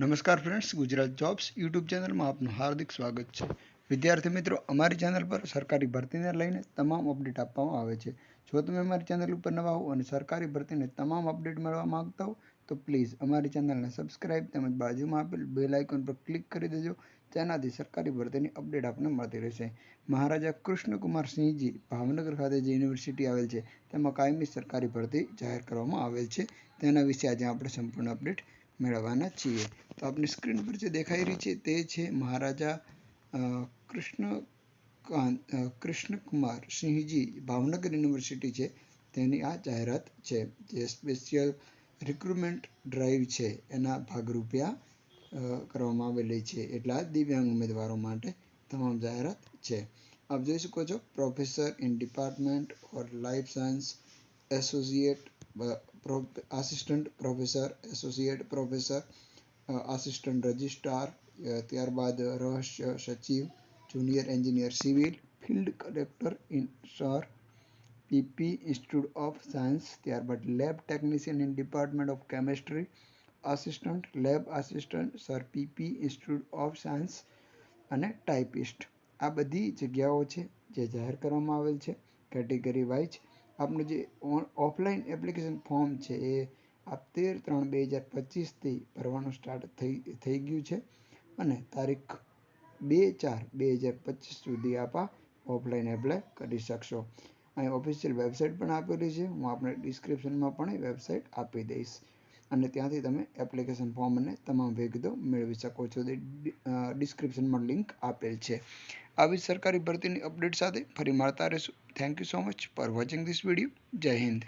નમસ્કાર friends Gujarat jobs YouTube ચેનલમાં આપનું હાર્દિક સ્વાગત છે. વિદ્યાર્થી મિત્રો, અમારી ચેનલ પર સરકારી ભરતીને લઈને તમામ અપડેટ આપવામાં આવે છે. જો તમે અમારી ચેનલ ઉપર નવા હો અને સરકારી ભરતીને તમામ અપડેટ મેળવવા માંગતા હો, તો પ્લીઝ અમારી ચેનલને સબસ્ક્રાઇબ તેમજ બાજુમાં આપેલ બેલ આઇકોન પર ક્લિક કરી દેજો, જેનાથી સરકારી ભરતીની અપડેટ આપને મળતી રહેશે. મહારાજા કૃષ્ણકુમાર સિંહજી ભાવનગર ખાતે જે યુનિવર્સિટી આવેલ છે, તેમાં કાયમી સરકારી ભરતી જાહેર કરવામાં આવેલ છે. તેના વિશે આજે આપણે સંપૂર્ણ અપડેટ મેળવવાના છીએ. તો આપની સ્ક્રીન પર જે દેખાઈ રહી છે તે છે મહારાજા કૃષ્ણ કૃષ્ણકુમાર સિંહજી, ભાવનગર યુનિવર્સિટી છે. તેની આ જાહેરાત છે જે સ્પેશિયલ રિક્રુટમેન્ટ ડ્રાઈવ છે. એના ભાગરૂપે આ કરવામાં આવેલી છે. એટલા દિવ્યાંગ ઉમેદવારો માટે તમામ જાહેરાત છે. આપ જોઈ શકો છો, professor in department or life science associate assistant professor associate professor assistant registrar ત્યારબાદ રહસ્ય સચિવ junior engineer civil field collector in sir PP institute of science ત્યારબાદ lab technician in department of chemistry assistant lab assistant sir PP institute of science અને typist આ બધી જગ્યાઓ છે જે જાહેર કરવામાં આવેલ છે. કેટેગરી વાઇઝ આપનું જે ઓફલાઈન એપ્લિકેશન ફોર્મ છે, એ આપ તેર ત્રણ બે હજાર પચીસથી ભરવાનું સ્ટાર્ટ થઈ થઈ ગયું છે. અને તારીખ બે ચાર બે હજાર પચીસ સુધી આપ આ ઓફલાઈન એપ્લાય કરી શકશો. અહીં ઓફિશિયલ વેબસાઇટ પણ આપેલી છે. હું આપણે ડિસ્ક્રિપ્શનમાં પણ એ વેબસાઇટ આપી દઈશ. અને ત્યાંથી તમે એપ્લિકેશન ફોર્મ અને તમામ વિગતો મેળવી શકો છો. ડિસ્ક્રિપ્શનમાં લિંક આપેલ છે. આવી સરકારી ભરતીની અપડેટ સાથે ફરી મળતા રહેશું. Thank you so much for watching this video Jai Hind.